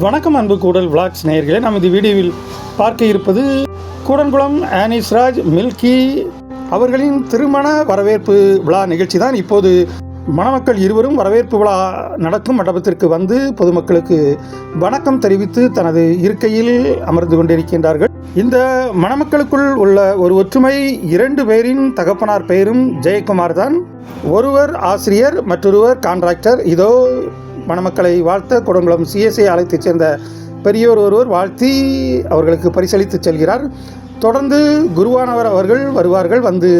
வணக்கம் அன்பு கூடல் விளாக்ஸ் நேயர்களே. நாம் இந்த வீடியோவில் பார்க்க இருப்பது கூடன்குளம் ஆனிஸ்ராஜ் மில்கி அவர்களின் திருமண வரவேற்பு விழா நிகழ்ச்சி தான் இப்போது மணமக்கள் இருவரும் வரவேற்பு விழா நடக்கும் மண்டபத்திற்கு வந்து பொதுமக்களுக்கு வணக்கம் தெரிவித்து தனது இருக்கையில் அமர்ந்து கொண்டிருக்கின்றார்கள். இந்த மணமக்களுக்குள் உள்ள ஒரு ஒற்றுமை இரண்டு பேரின் தகப்பனார் பெயரும் ஜெயக்குமார் தான் ஒருவர் ஆசிரியர் மற்றொருவர் கான்ட்ராக்டர். இதோ மணமக்களை வாழ்த்த கொடுங்குளம் சிஎஸ்ஐ ஆலயத்தைச் சேர்ந்த பெரியோர் ஒருவர் வாழ்த்தி அவர்களுக்கு பரிசளித்து செல்கிறார். தொடர்ந்து குருவானவர் அவர்கள் வருவார்கள் வந்து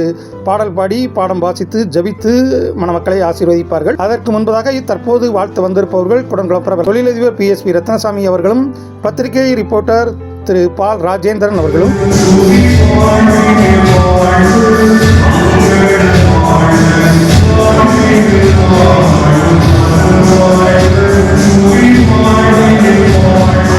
பாடல் பாடி பாடம் வாசித்து ஜபித்து மணமக்களை ஆசீர்வதிப்பார்கள். அதற்கு முன்பதாக தற்போது வாழ்த்து வந்திருப்பவர்கள் குடன்குழப்பர் தொழிலதிபர் பி. தொழிலதிபர் பிஎஸ்பி ரத்னசாமி அவர்களும் பத்திரிகை ரிப்போர்ட்டர் திரு பால் ராஜேந்திரன் அவர்களும். இப்போது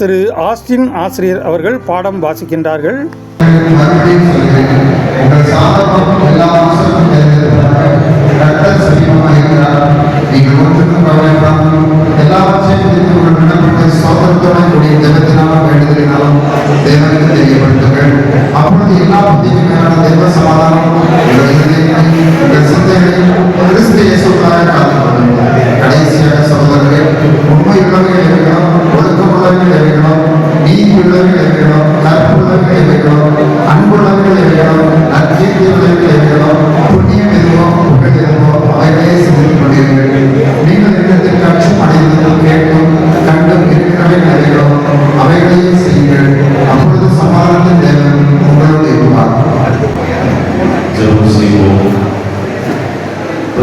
திரு ஆஸ்டின் ஆசிரியர் அவர்கள் பாடம் வாசிக்கின்றார்கள்.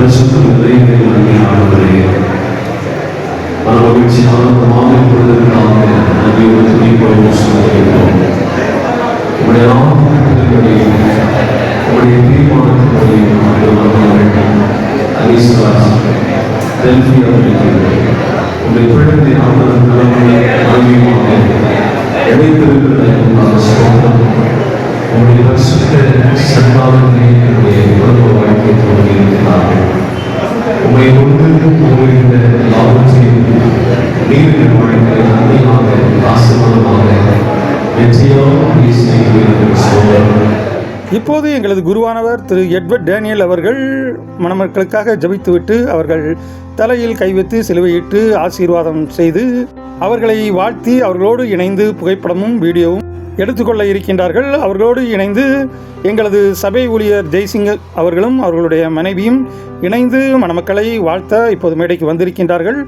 பரிசுத்தம் நிறைந்த ஆண்டவரே மன மகிழ்ச்சி ஆனந்தமாக இப்பொழுதற்காக நன்றியோடு துணிப்போம் சொல்லுகிறோம் உடைய ஆத்மகளையும் உடைய தீர்மானத்தினையும் ஆண்டவர்கள் அலீஸ்வராஜ் டெல்பி உங்களுடைய பரிசுத்த சன்மானத்தை என்னுடைய குடும்ப வாழ்க்கை தொடங்கியிருக்கிறார்கள் உங்களை கொண்டு உங்களுடைய லாபத்தையும் நீரின் வாழ்க்கை நன்மையாக ஆசிர்வாதமாக இப்போது எங்களது குருவானவர் திரு எட்வர்ட் டேனியல் அவர்கள் மணமக்களுக்காக ஜபித்துவிட்டு அவர்கள் தலையில் கை வைத்து சிலுவையிட்டு ஆசீர்வாதம் செய்து அவர்களை வாழ்த்தி அவர்களோடு இணைந்து புகைப்படமும் வீடியோவும் எடுத்துக்கொள்ள இருக்கின்றார்கள். அவர்களோடு இணைந்து எங்களது சபை ஊழியர் ஜெய்சிங் அவர்களும் அவர்களுடைய மனைவியும் இணைந்து மணமக்களை வாழ்த்த இப்போது மேடைக்கு வந்திருக்கின்றார்கள்.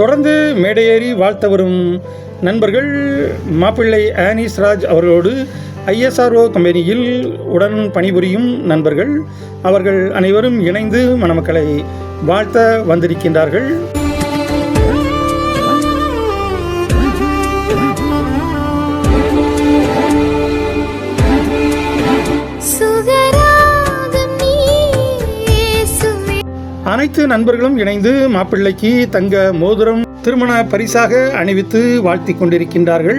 தொடர்ந்து மேடையேறி வாழ்த்த வரும் நண்பர்கள் மாப்பிள்ளை ஆனிஸ் ராஜ் அவர்களோடு ஐஎஸ்ஆர்ஓ கம்பெனியில் உடன் பணிபுரியும் நண்பர்கள் அவர்கள் அனைவரும் இணைந்து மணமக்களை வாழ்த்த வந்திருக்கின்றார்கள். அனைத்து நண்பர்களும் இணைந்து மாப்பிள்ளைக்கு தங்க மோதிரம் திருமண பரிசாக அணிவித்து வாழ்த்திக் கொண்டிருக்கின்றார்கள்.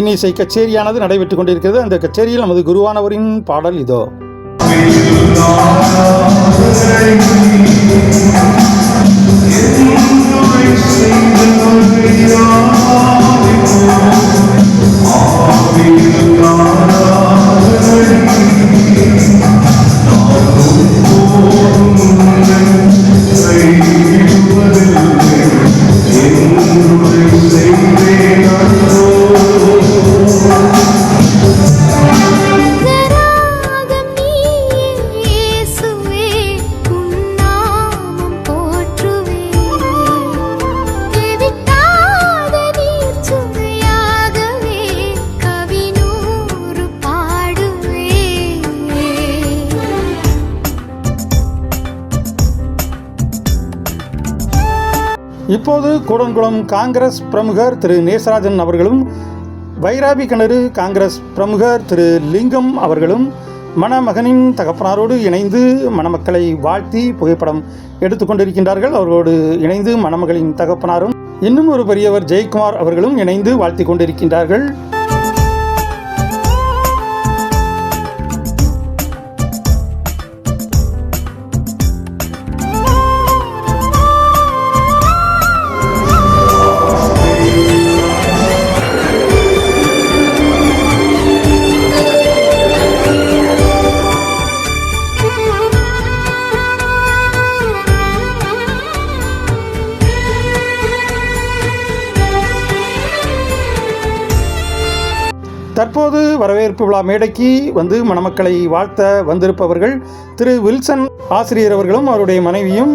இன்னிசை கச்சேரியானது நடைபெற்றுக் கொண்டிருக்கிறது. அந்த கச்சேரியில் நமது குருவானவரின் பாடல் இதோ. இப்போது கூடன்குளம் காங்கிரஸ் பிரமுகர் திரு நேசராஜன் அவர்களும் வைராபி கிணறு காங்கிரஸ் பிரமுகர் திரு லிங்கம் அவர்களும் மணமகனின் தகப்பனாரோடு இணைந்து மணமக்களை வாழ்த்தி புகைப்படம் எடுத்துக்கொண்டிருக்கின்றார்கள் அவர்களோடு இணைந்து மணமகளின் தகப்பனாரும் இன்னும் ஒரு பெரியவர் ஜெயக்குமார் அவர்களும் இணைந்து வாழ்த்தி கொண்டிருக்கின்றார்கள். வரவேற்பு விழா மேடைக்கு வந்து மணமக்களை வாழ்த்த வந்திருப்பவர்கள் திரு வில்சன் ஆசிரியர் அவர்களும் அவருடைய மனைவியும்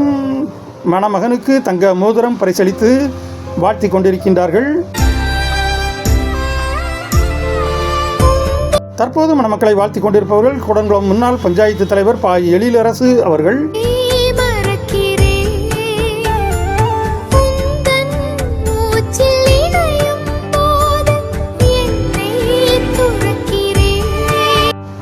மணமகனுக்கு தங்க மோதிரம் பரிசளித்து வாழ்த்தி கொண்டிருக்கின்றார்கள். தற்போது மணமக்களை வாழ்த்தி கொண்டிருப்பவர்கள் குடங்குளம் முன்னாள் பஞ்சாயத்து தலைவர் பா. எழிலரசு அவர்கள்.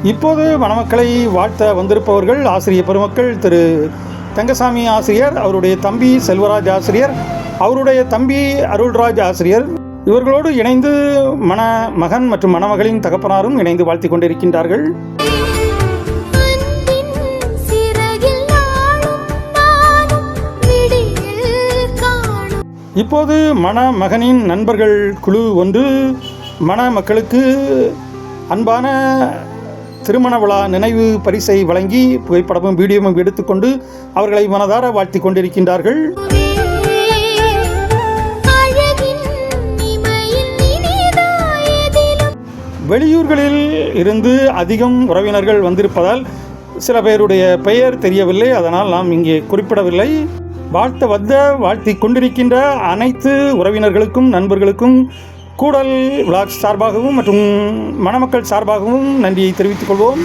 இப்போது மணமக்களை வாழ்த்த வந்திருப்பவர்கள் ஆசிரிய பெருமக்கள் திரு தங்கசாமி ஆசிரியர் அவருடைய தம்பி செல்வராஜ் ஆசிரியர் அவருடைய தம்பி அருள்ராஜ் ஆசிரியர். இவர்களோடு இணைந்து மண மகன் மற்றும் மணமகளின் தகப்பனாரும் இணைந்து வாழ்த்தி கொண்டிருக்கின்றார்கள். இப்போது மணமகனின் நண்பர்கள் குழு ஒன்று. மணமக்களுக்கு அன்பான திருமண விழா நினைவு பரிசை வழங்கி புகைப்படமும் வீடியோவும் எடுத்துக்கொண்டு அவர்களை மனதார வாழ்த்தி கொண்டிருக்கின்றார்கள். வெளியூர்களில் இருந்து அதிகம் உறவினர்கள் வந்திருப்பதால் சில பேருடைய பெயர் தெரியவில்லை. அதனால் நாம் இங்கே குறிப்பிடவில்லை. வாழ்த்த வந்த வாழ்த்தி கொண்டிருக்கின்ற அனைத்து உறவினர்களுக்கும் நண்பர்களுக்கும் கூடல் விளாக் சார்பாகவும் மற்றும் மணமக்கள் சார்பாகவும் நன்றியை தெரிவித்துக் கொள்வோம்.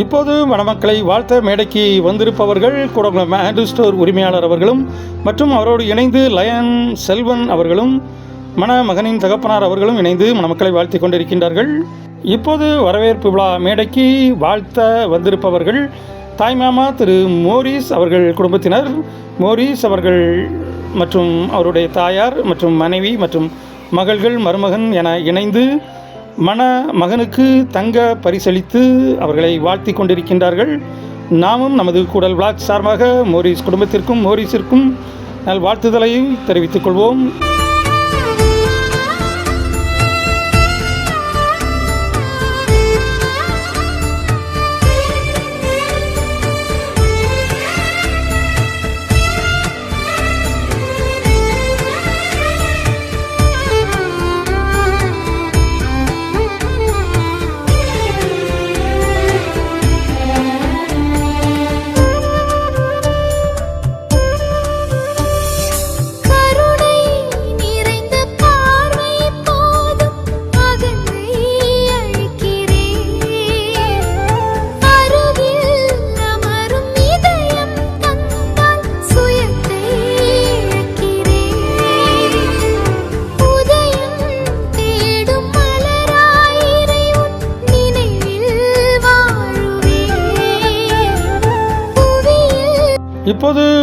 இப்போது மணமக்களை வாழ்த்த மேடைக்கு வந்திருப்பவர்கள் குடங்குளம் ஆண்டு ஸ்டோர் உரிமையாளர் அவர்களும் மற்றும் அவரோடு இணைந்து லயன் செல்வன் அவர்களும் மணமகனின் தகப்பனார் அவர்களும் இணைந்து மணமக்களை வாழ்த்தி கொண்டிருக்கின்றார்கள். இப்போது வரவேற்பு விழா மேடைக்கு வாழ்த்த வந்திருப்பவர்கள் தாய்மாமா திரு மோரிஸ் அவர்கள் குடும்பத்தினர். மோரிஸ் அவர்கள் மற்றும் அவருடைய தாயார் மற்றும் மனைவி மற்றும் மகள்கள் மருமகன் என இணைந்து மண மகனுக்கு தங்க பரிசளித்து அவர்களை வாழ்த்தி கொண்டிருக்கின்றார்கள். நாமும் நமது கூடல் விளாக் சார்பாக மோரிஸ் குடும்பத்திற்கும் மோரிஸிற்கும் நல் வாழ்த்துதலை தெரிவித்துக் கொள்வோம்.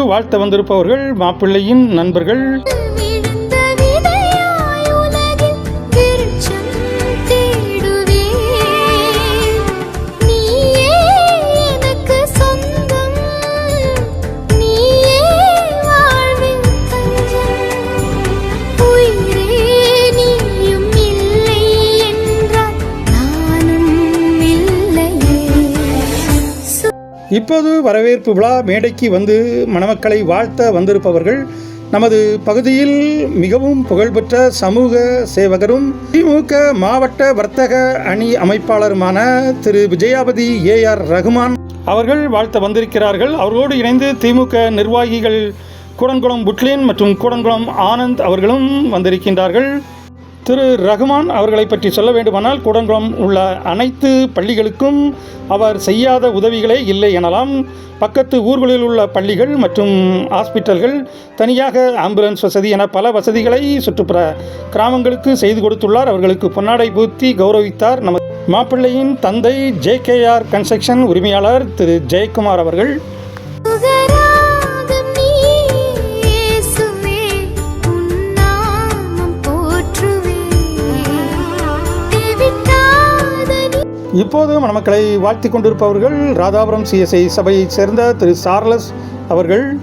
வாழ்த்த வந்திருப்பவர்கள் மாப்பிள்ளையின் நண்பர்கள். இப்போது வரவேற்பு விழா மேடைக்கு வந்து மணமக்களை வாழ்த்த வந்திருப்பவர்கள் நமது பகுதியில் மிகவும் புகழ்பெற்ற சமூக சேவகரும் திமுக மாவட்ட வர்த்தக அணி அமைப்பாளருமான திரு. விஜயாபதி ஏஆர் ரகுமான் அவர்கள் வாழ்த்த வந்திருக்கிறார்கள். அவர்களோடு இணைந்து திமுக நிர்வாகிகள் கூடன்குளம் புட்லின் மற்றும் கூடன்குளம் ஆனந்த் அவர்களும் வந்திருக்கின்றார்கள். திரு ரகுமான் அவர்களை பற்றி சொல்ல வேண்டுமானால் கூடங்குளம் உள்ள அனைத்து பள்ளிகளுக்கும் அவர் செய்யாத உதவிகளே இல்லை எனலாம். பக்கத்து ஊர்களில் உள்ள பள்ளிகள் மற்றும் ஹாஸ்பிட்டல்கள் தனியாக ஆம்புலன்ஸ் வசதி என பல வசதிகளை சுற்றுப்புற கிராமங்களுக்கு செய்து கொடுத்துள்ளார். அவர்களுக்கு பொன்னாடை பூத்தி கௌரவித்தார். நமது மாப்பிள்ளையின் தந்தை ஜேகேஆர் கன்ஸ்ட்ரக்ஷன் உரிமையாளர் திரு ஜெயக்குமார் அவர்கள். இப்போது மணமக்களை வாழ்த்தி கொண்டிருப்பவர்கள் ராதாபுரம் சிஎஸ்ஐ சபையைச் சேர்ந்த திரு சார்லஸ் அவர்கள்.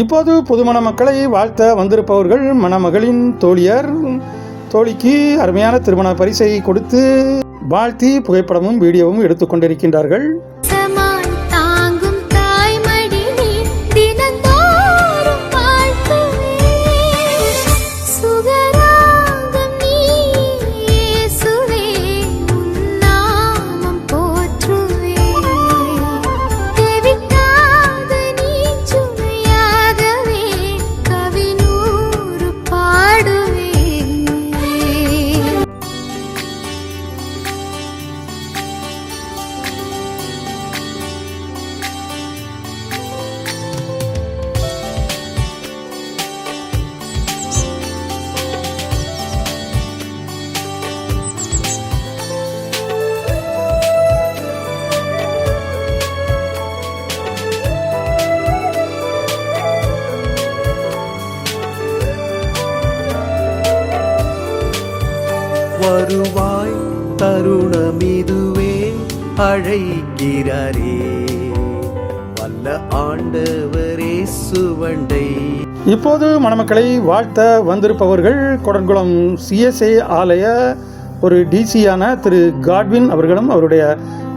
இப்போது புதுமண மக்களை வாழ்த்த வந்திருப்பவர்கள் மணமகளின் தோழியர். தோழிக்கு அருமையான திருமண பரிசை கொடுத்து வாழ்த்தி புகைப்படமும் வீடியோவும் எடுத்துக்கொண்டிருக்கின்றார்கள் அழைக்கிறாரே வல்ல ஆண்டவரே சுவண்டை இப்போது மணமக்களை வாழ்த்த வந்திருப்பவர்கள் கொடன்குளம் சிஎஸ்ஏ ஆலய ஒரு டிசியான திரு காட்வின் அவர்களும் அவருடைய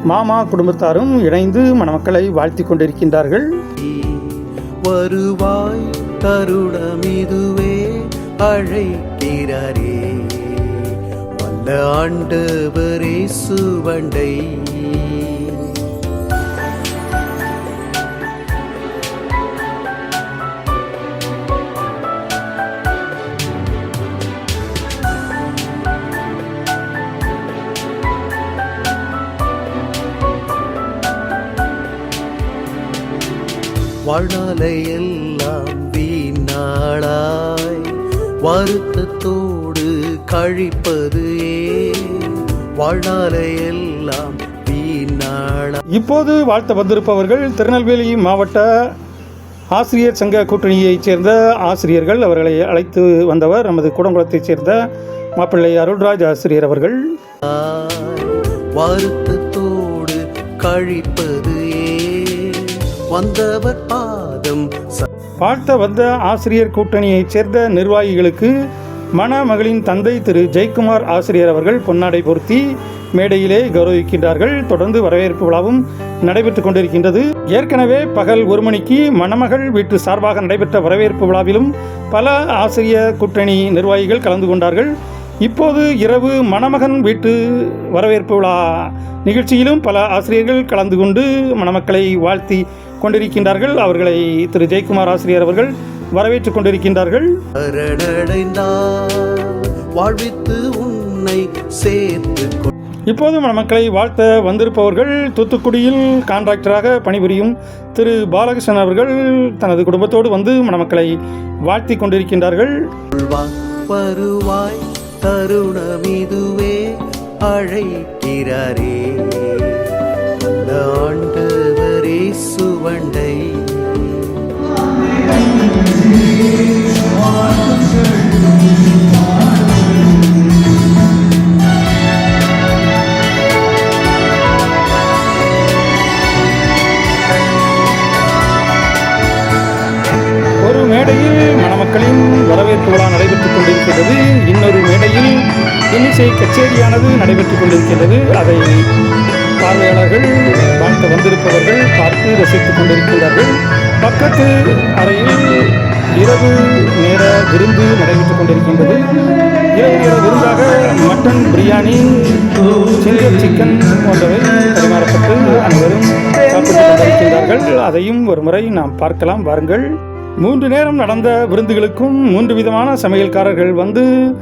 மாமா குடும்பத்தாரும் இணைந்து மணமக்களை வாழ்த்தி கொண்டிருக்கின்றார்கள். வருவாய் தருணமிதுவே அழைக்கிறாரே வல்ல ஆண்டவரே சுவண்டை வாழ்நாளை எல்லாம் வீணாளாய். வருத்தத்தோடு கழிப்பது ஏன்? வாழ்நாளை எல்லாம் வீணாளாய். இப்போது வாழ்த்த வந்திருப்பவர்கள் திருநெல்வேலி மாவட்ட ஆசிரியர் சங்க கூட்டணியைச் சேர்ந்த ஆசிரியர்கள் அவர்களை அழைத்து வந்தவர் நமது குடங்குளத்தைச் சேர்ந்த மாப்பிள்ளை அருள்ராஜ் ஆசிரியர் அவர்கள். வருத்தத்தோடு கழிப்பது வந்தவர் வேண்டும். பார்த்த வாழ்த்த வந்த ஆசிரியர் கூட்டணியைச் சேர்ந்த நிர்வாகிகளுக்கு மணமகளின் தந்தை திரு ஜெயக்குமார் ஆசிரியர் அவர்கள் பொன்னாடை பொருத்தி மேடையிலே கௌரவிக்கின்றார்கள். தொடர்ந்து வரவேற்பு விழாவும் நடைபெற்றுக் கொண்டிருக்கின்றது. ஏற்கனவே பகல் ஒரு மணிக்கு மணமகள் வீட்டு சார்பாக நடைபெற்ற வரவேற்பு விழாவிலும் பல ஆசிரிய கூட்டணி நிர்வாகிகள் கலந்து கொண்டார்கள். இப்போது இரவு மணமகன் வீட்டு வரவேற்பு விழா நிகழ்ச்சியிலும் பல ஆசிரியர்கள் கலந்து கொண்டு மணமக்களை வாழ்த்தி கொண்டிருக்கின்றார்கள். அவர்களை திரு ஜெயக்குமார் ஆசிரியர் அவர்கள் வரவேற்றுக் கொண்டிருக்கின்றார்கள். வாழ்வித்து உன்னை சேர்த்து இப்போது மக்களை வாழ்த்த வந்திருப்பவர்கள் தூத்துக்குடியில் கான்ட்ராக்டராக பணிபுரியும் திரு பாலகிருஷ்ணன் அவர்கள் தனது குடும்பத்தோடு வந்து மணமக்களை வாழ்த்தி கொண்டிருக்கின்றார்கள். வருவாய் தருணமிதுவே அழைக்கிறாரே. மேடையில் மணமக்களின் வரவேற்பு விழா நடைபெற்றுக் கொண்டிருக்கிறது. இன்னொரு மேடையில் இன்னிசை கச்சேரியானது நடைபெற்றுக் கொண்டிருக்கிறது அதை பார்வையாளர்கள் பார்த்து வந்திருப்பவர்கள் பார்த்து ரசித்துக் கொண்டிருக்கிறார்கள். பக்கத்து அறையில் இரவு நேர விருந்து நடைபெற்றுக் கொண்டிருக்கின்றது. இரவு நேர விருந்தாக மட்டன் பிரியாணி சிங்கர் சிக்கன் போன்றவை பரிமாறப்பட்டு அனைவரும் சாப்பிட்டு கொண்டிருக்கின்றார்கள் அதையும் ஒரு முறை நாம் பார்க்கலாம். வாருங்கள். மூன்று நேரம் நடந்த விருந்துகளுக்கும் மூன்று விதமான சமையல்காரர்கள் வந்து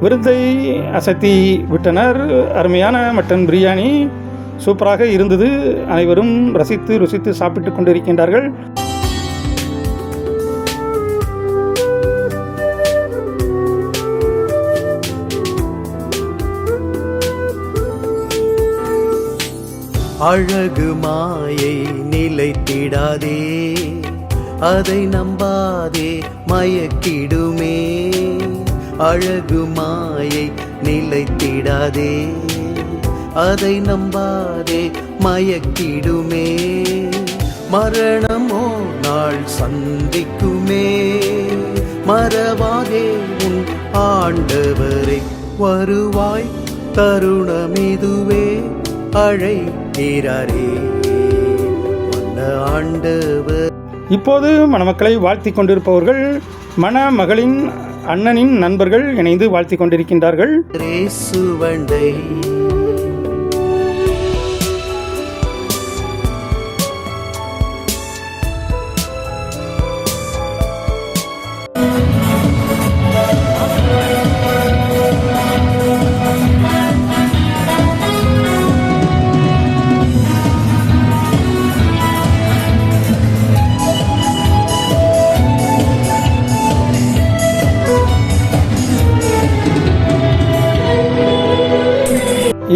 விருந்தை அசத்தி விட்டனர். அருமையான மட்டன் பிரியாணி சூப்பராக இருந்தது. அனைவரும் ரசித்து ருசித்து சாப்பிட்டுக் கொண்டிருக்கின்றார்கள். அழகு மாயை நிலைத்திடாதே. அதை நம்பாதே மயக்கிடுமே. அழகு மாயை நிலைத்திடாதே. அதை நம்பாதே மயக்கிடுமே. மரணமோ நாள் சந்திக்குமே. மறவாதே உன் ஆண்டவரை. வருவாய் தருணமிது அழைக்கிறாரே. ஆண்டவர். இப்போது மணமக்களை வாழ்த்தி கொண்டிருப்பவர்கள் மணமகளின் அண்ணனின் நண்பர்கள் இணைந்து வாழ்த்தி கொண்டிருக்கின்றார்கள். சுவண்டை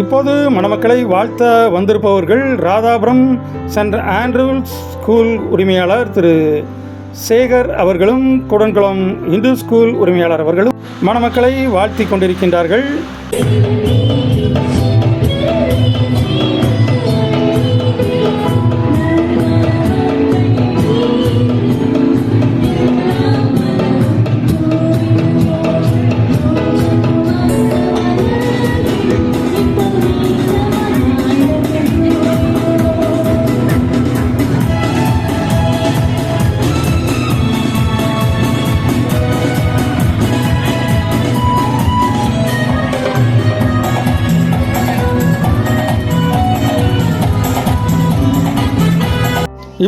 இப்போது மணமக்களை வாழ்த்த வந்திருப்பவர்கள் ராதாபுரம் சென்ட் ஆண்ட்ரூஸ் ஸ்கூல் உரிமையாளர் திரு சேகர் அவர்களும் குடன்குளம் இந்து ஸ்கூல் உரிமையாளர் அவர்களும் மணமக்களை வாழ்த்தி கொண்டிருக்கின்றார்கள்.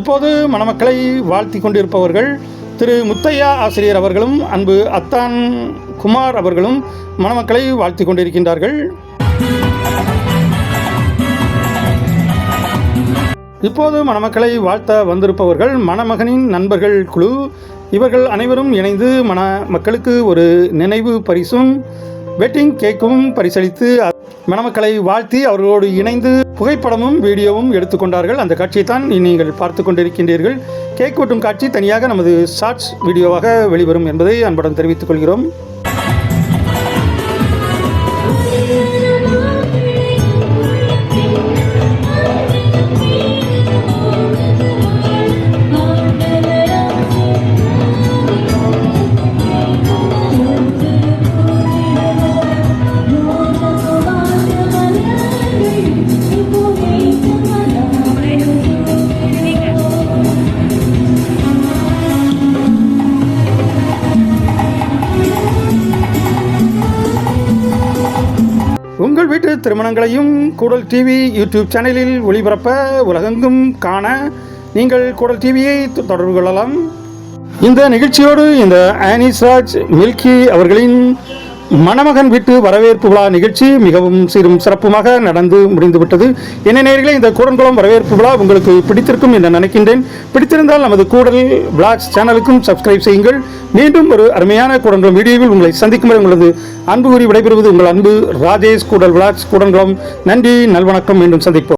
தற்போது மணமக்களை வாழ்த்தி கொண்டிருப்பவர்கள் திரு முத்தையா ஆசிரியர் அவர்களும் அன்பு அத்தான் குமார் அவர்களும் மணமக்களை வாழ்த்தி கொண்டிருக்கின்றார்கள். இப்போது மணமக்களை வாழ்த்த வந்திருப்பவர்கள் மணமகனின் நண்பர்கள் குழு. இவர்கள் அனைவரும் இணைந்து மண மக்களுக்கு ஒரு நினைவு பரிசும் வெட்டிங் கேக்கும் பரிசளித்து மணமக்களை வாழ்த்தி அவர்களோடு இணைந்து புகைப்படமும் வீடியோவும் எடுத்துக்கொண்டார்கள். அந்த காட்சியை தான் நீங்கள் பார்த்து கொண்டிருக்கின்றீர்கள். கேக் வெட்டும் காட்சி தனியாக நமது ஷார்ட்ஸ் வீடியோவாக வெளிவரும் என்பதை அன்புடன் தெரிவித்துக் கொள்கிறோம். திருமணங்களையும் கூடல் டிவி யூடியூப் சேனலில் ஒளிபரப்ப உலகெங்கும் காண நீங்கள் கூடல் டிவியை தொடர்பு கொள்ளலாம். இந்த நிகழ்ச்சியோடு இந்த ஆனிஸ்ராஜ் மில்கி அவர்களின் மணமகன் வீட்டு வரவேற்பு விழா நிகழ்ச்சி மிகவும் சீரும் சிறப்புமாக நடந்து முடிந்துவிட்டது. என்ன நேர்களே இந்த கூடன்குளம் வரவேற்பு விழா உங்களுக்கு பிடித்திருக்கும் என்று நினைக்கின்றேன். பிடித்திருந்தால் நமது கூடல் பிளாக்ஸ் சேனலுக்கும் சப்ஸ்கிரைப் செய்யுங்கள். மீண்டும் ஒரு அருமையான கூடன்குளம் வீடியோவில் உங்களை சந்திக்கும் வரை உங்களது அன்பு கூறி விடைபெறுவது உங்கள் அன்பு ராஜேஷ் கூடல் பிளாக்ஸ் கூடன்குளம். நன்றி நல்வணக்கம் மீண்டும் சந்திப்போம்.